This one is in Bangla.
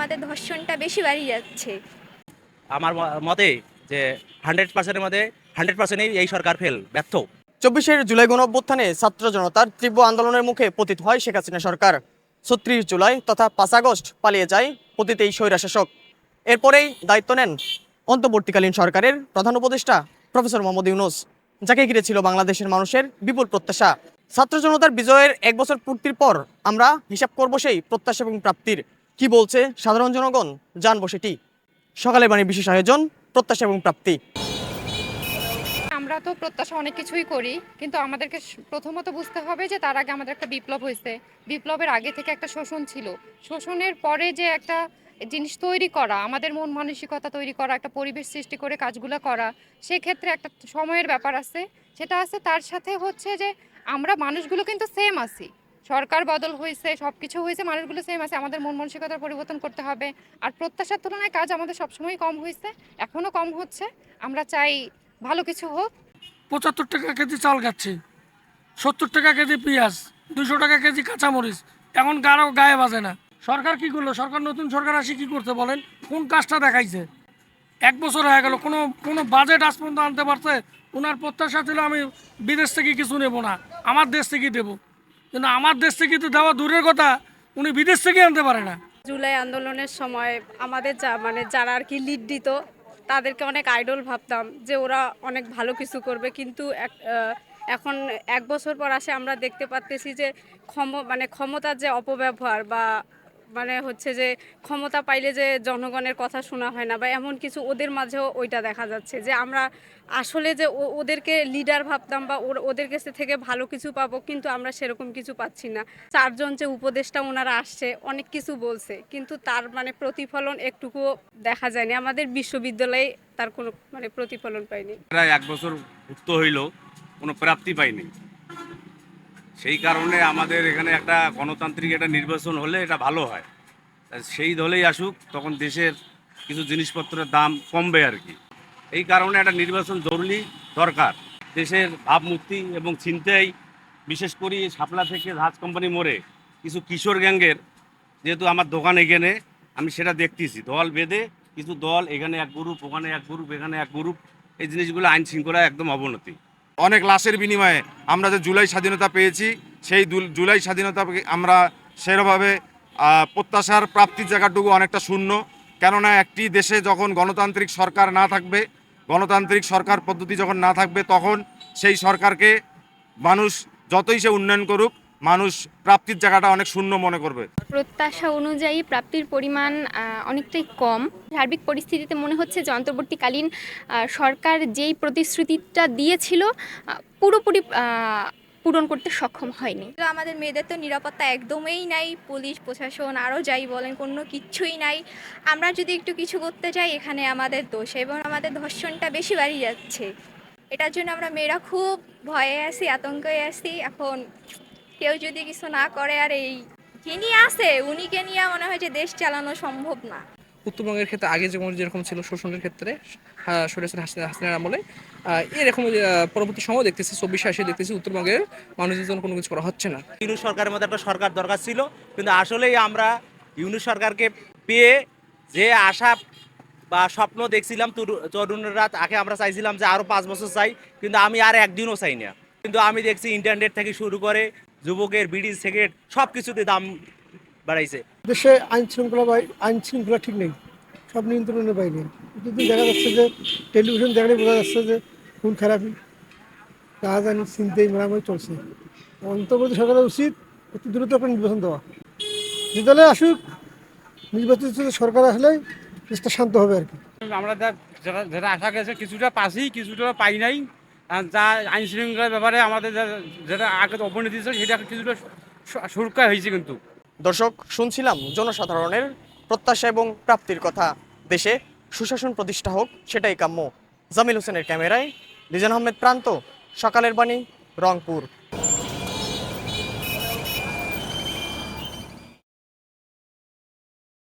আমাদের ধর্ষণটা বেশি বাড়িয়ে যাচ্ছে। আমার মতে যে হান্ড্রেড পার্সেন্টের মধ্যে হান্ড্রেড পার্সেন্টই এই সরকার ফেল ব্যর্থ। চব্বিশের জুলাই গণঅভ্যুত্থানে ছাত্র জনতার তীব্র আন্দোলনের মুখে পতিত হয় শেখ হাসিনা সরকার। ছত্রিশ জুলাই তথা পাঁচ আগস্ট পালিয়ে যায় পতিত এই স্বৈরাশাসক। এরপরেই দায়িত্ব নেন অন্তর্বর্তীকালীন সরকারের প্রধান উপদেষ্টা প্রফেসর মোহাম্মদ ইউনুস যাকে ঘিরে ছিল বাংলাদেশের মানুষের বিপুল প্রত্যাশা। ছাত্র জনতার বিজয়ের এক বছর পূর্তির পর আমরা হিসাব করব সেই প্রত্যাশা এবং প্রাপ্তির। কি বলছে সাধারণ জনগণ? জানব সেটি। সকালে বাণী বিশেষ আয়োজন, প্রত্যাশা এবং প্রাপ্তি। আমরা তো প্রত্যাশা অনেক কিছুই করি, কিন্তু আমাদেরকে প্রথমত বুঝতে হবে যে তার আগে আমাদের একটা বিপ্লব হয়েছে। বিপ্লবের আগে থেকে একটা শোষণ ছিল। শোষণের পরে যে একটা জিনিস তৈরি করা, আমাদের মন মানসিকতা তৈরি করা, একটা পরিবেশ সৃষ্টি করে কাজগুলো করা, সেক্ষেত্রে একটা সময়ের ব্যাপার আছে। সেটা আছে তার সাথে হচ্ছে যে আমরা মানুষগুলো কিন্তু সেম আছি। সরকার বদল হয়েছে সব কিছু হয়েছে, মানুষগুলো সেম আছে, আমাদের মন মানসিকতার পরিবর্তন করতে হবে। আর প্রত্যাশার তুলনায় কাজ আমাদের সবসময় কম হয়েছে এখনও কম হচ্ছে। আমরা চাই ভালো কিছু হোক। পঁচাত্তর টাকা কেজি চাল খাচ্ছি, সত্তর টাকা কেজি পেঁয়াজ দুশো টাকা কেজি কাঁচামরিচ, এখন কারও গায়ে বাজে না। সরকার কি করল? সরকার, নতুন সরকার আসি কি করতে বলেন? কোন কাজটা দেখাইছে? এক বছর হয়ে গেল, কোনো কোনো বাজেট আজ পর্যন্ত আনতে পারছে? ওনার প্রত্যাশা ছিল আমি বিদেশ থেকে কিছু নেব না, আমার দেশ থেকেই দেবো। কিন্তু আমার দেশ থেকে তো দেওয়া দূরের কথা, উনি বিদেশ থেকে আনতে পারে না। জুলাই আন্দোলনের সময় আমাদের যা মানে যারা আর কি লিড দিত, তাদেরকে অনেক আইডল ভাবতাম যে ওরা অনেক ভালো কিছু করবে। কিন্তু এক- এখন এক বছর পর আসে আমরা দেখতে পাচ্ছি যে ক্ষম মানে ক্ষমতার যে অপব্যবহার বা মানে হচ্ছে যে ক্ষমতা পাইলে যে জনগণের কথা শোনা হয় না, বা এমন কিছু ওদের মাঝেও ওইটা দেখা যাচ্ছে যে আমরা আসলে যে ওদেরকে লিডার ভাবতাম বা ওদের কাছে থেকে ভালো কিছু পাবো, কিন্তু আমরা সেরকম কিছু পাচ্ছি না। চারজন যে উপদেশটা ওনারা আসছে, অনেক কিছু বলছে, কিন্তু তার মানে প্রতিফলন একটুকুও দেখা যায়নি। আমাদের বিশ্ববিদ্যালয়ে তার কোনো মানে প্রতিফলন পাইনি। প্রায় এক বছর ভুক্ত হইল কোনো প্রাপ্তি পাইনি। সেই কারণে আমাদের এখানে একটা গণতান্ত্রিক একটা নির্বাচন হলে এটা ভালো হয়। সেই দলেই আসুক, তখন দেশের কিছু জিনিসপত্রের দাম কমবে আর কি। এই কারণে একটা নির্বাচন জরুরি, দরকার। দেশের ভাবমূর্তি এবং চিন্তাই বিশেষ করে শাপলা থেকে জাহাজ কোম্পানি মোড়ে কিছু কিশোর গ্যাংয়ের, যেহেতু আমার দোকান এখানে, আমি সেটা দেখতেছি। দল বেঁধে কিছু দল, এখানে এক গ্রুপ, ওখানে এক গ্রুপ, এখানে এক গ্রুপ, এই জিনিসগুলো আইন শৃঙ্খলা একদম অবনতি। অনেক লাশের বিনিময়ে আমরা যে জুলাই স্বাধীনতা পেয়েছি, সেই জুলাই স্বাধীনতা আমরা সেরভাবে প্রত্যাশার প্রাপ্তির জায়গাটুকু অনেকটা শূন্য। কেননা একটি দেশে যখন গণতান্ত্রিক সরকার না থাকবে, গণতান্ত্রিক সরকার পদ্ধতি যখন না থাকবে, তখন সেই সরকারকে মানুষ যতই সে উন্নয়ন করুক মানুষ প্রাপ্তির জায়গাটা অনেক শূন্য মনে করবে। প্রত্যাশা অনুযায়ী প্রাপ্তির পরিমাণ অনেকটাই কম। সার্বিক পরিস্থিতিতে মনে হচ্ছে যে অন্তর্বর্তীকালীন সরকার যেই প্রতিশ্রুতিটা দিয়েছিল পুরোপুরি পূরণ করতে সক্ষম হয়নি। তো আমাদের মেয়েদের তো নিরাপত্তা একদমই নাই পুলিশ প্রশাসন আরও যাই বলেন কোনো কিচ্ছুই নাই। আমরা যদি একটু কিছু করতে চাই এখানে আমাদের দোষ এবং আমাদের ধর্ষণটা বেশি বাড়িয়ে যাচ্ছে। এটার জন্য আমরা মেয়েরা খুব ভয়ে আছি আতঙ্কে আছি। এখন কেউ যদি কিছু না করে আর এই যিনি আছে? উনিকে নিয়ে মনে হয় যে দেশ চালানো সম্ভব না। উত্তরবঙ্গের ক্ষেত্রে আগে যেমন যেরকম ছিল শোষণের ক্ষেত্রে সরেছেন হাসিনা হাসিনার আমলে এরকম পরবর্তী সময় দেখতেছি চব্বিশে আসে দেখতেছি উত্তরবঙ্গের মানুষের জন্য কোনো কিছু করা হচ্ছে না। ইউনুস সরকারের মধ্যে একটা সরকার দরকার ছিল কিন্তু আসলেই আমরা ইউনুস সরকারকে পেয়ে যে আশা বা স্বপ্ন দেখছিলাম তরু- তরুণরা আগে আমরা চাইছিলাম যে আরও পাঁচ বছর চাই কিন্তু আমি আর একদিনও চাই না। কিন্তু আমি দেখছি ইন্টারনেট থেকে শুরু করে যুবকের বিড়ি সিগারেট সব কিছুতে দাম বাড়াইছে। দেশে আইন শৃঙ্খলা আইন শৃঙ্খলা ঠিক নেই সব নিয়ন্ত্রণের বাইরে। কিন্তু দেখা যাচ্ছে যে টেলিভিশন দেখলে বোঝা যাচ্ছে যে খুন খারাপি রাজধানী চিন্তাই মেরামরি চলছে। অন্তর্বর্তী সরকারের উচিত অতি দ্রুত একটা নির্বাচন দেওয়া। যে দলে আসুক নির্বাচিত সরকার আসলে দেশটা শান্ত হবে আর কি। আমরা যেটা যেটা আশা গেছে কিছুটা পাচ্ছি কিছুটা পাই নাই। যা আইন শৃঙ্খলার ব্যাপারে আমাদের যেটা আগে অবনতি ছিল সেটা কিছুটা সুরক্ষা হয়েছে কিন্তু। দর্শক, শুনছিলাম জনসাধারণের প্রত্যাশা এবং প্রাপ্তির কথা। দেশে সুশাসন প্রতিষ্ঠা হোক, সেটাই কাম্য। জামিল হোসেনের ক্যামেরায় রিজান আহমেদ প্রান্ত, সকালের বাণী, রংপুর।